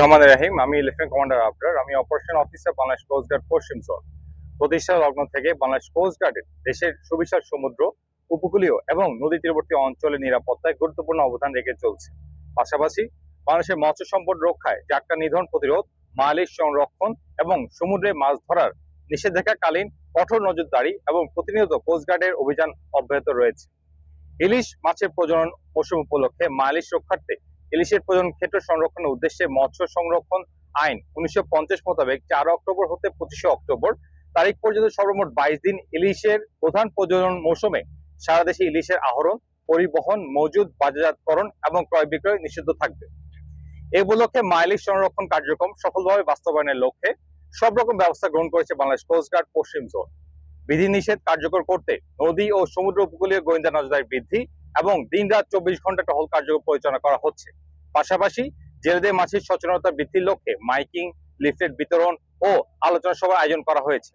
রহমান রাহিম আমি কমান্ডার আমি operation officer Bangladesh পশ্চিম প্রতিষ্ঠা লগ্ন থেকে বাংলাদেশ দেশের সুবিশাল সমুদ্র, উপকূলীয় এবং নদী তীরবর্তী অঞ্চলের নিরাপত্তায় গুরুত্বপূর্ণ অবদান রেখে চলছে। পাশাপাশি বাংলাদেশের মৎস্য সম্পদ রক্ষায় নিধন প্রতিরোধ, মালিশ সংরক্ষণ এবং সমুদ্রে মাছ ধরার নিষেধাজ্ঞাকালীন কঠোর নজরদারি এবং প্রতিনিয়ত কোস্ট গার্ডের অভিযান অব্যাহত রয়েছে। ইলিশ মাছের প্রজনন মৌসুম উপলক্ষে মালিশ রক্ষার্থে ইলিশের প্রজনন ক্ষেত্র সংরক্ষণের উদ্দেশ্যে মৎস্য সংরক্ষণ আইন উনিশশো মোতাবেক চার অক্টোবর হতে পঁচিশে অক্টোবর তারিখ পর্যন্ত সর্বমোট বাইশ দিন ইলিশের প্রধান প্রজনন মৌসুমে সারা দেশে ইলিশের আহরণ, পরিবহন, মজুদ, বাজারজাতকরণ এবং ক্রয় বিক্রয় নিষিদ্ধ থাকবে। এ উপলক্ষে মাইলিশ সংরক্ষণ কার্যক্রম সফলভাবে বাস্তবায়নের লক্ষ্যে সব রকম ব্যবস্থা গ্রহণ করেছে বাংলাদেশ কোস্টগার্ড পশ্চিম জোন। বিধিনিষেধ কার্যকর করতে নদী ও সমুদ্র উপকূলীয় গোয়েন্দা নজরদারি বৃদ্ধি এবং দিন রাত চব্বিশ ঘণ্টা টহল কার্যক্রম পরিচালনা করা হচ্ছে। পাশাপাশি জেলেদের মাছের সচেতনতা বৃদ্ধির লক্ষ্যে মাইকিং, লিফলেট বিতরণ ও আলোচনা সভার আয়োজন করা হয়েছে।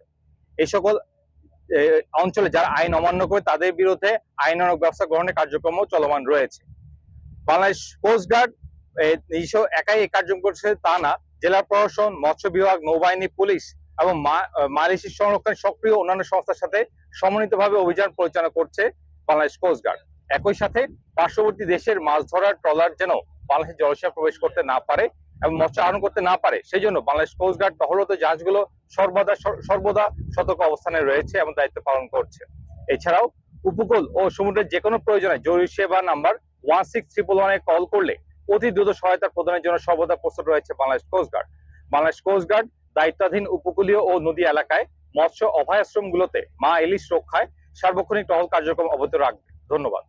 এই সকল অঞ্চলে যারা আইন অমান্য করে তাদের বিরুদ্ধে আইনানুগ ব্যবস্থা গ্রহণের কার্যক্রমও চলমান রয়েছে। বাংলাদেশ কোস্টগার্ড নিজস্ব একাই এই কার্যক্রম করছে তা না। জেলা প্রশাসন, মৎস্য বিভাগ, নৌবাহিনী, পুলিশ এবং মালিশি সংরক্ষণ সক্রিয় অন্যান্য সংস্থার সাথে সমন্বিতভাবে অভিযান পরিচালনা করছে বাংলাদেশ কোস্টগার্ড একই সাথে পার্শ্ববর্তী দেশের মাছ ধরার ট্রলার যেন বাংলাদেশের জলসীমা প্রবেশ করতে না পারে এবং মৎস্য আহরণ করতে না পারে, সেই জন্য বাংলাদেশ কোস্টগার্ড টহলরত জাহাজগুলো সর্বদা সর্বদা সতর্ক অবস্থানে রয়েছে এবং দায়িত্ব পালন করছে। এছাড়াও উপকূল ও সমুদ্রের যে কোনো প্রয়োজনে জরুরি সেবা নাম্বার ওয়ান সিক্স ট্রিপল ওয়ানে কল করলে অতি দ্রুত সহায়তা প্রদানের জন্য সর্বদা প্রস্তুত রয়েছে Bangladesh coast guard Bangladesh coast guard দায়িত্বাধীন উপকূলীয় ও নদী এলাকায় মৎস্য অভয়াশ্রমগুলোতে মা ইলিশ রক্ষায় সার্বক্ষণিক টহল কার্যক্রম অব্যাহত রাখবে। ধন্যবাদ।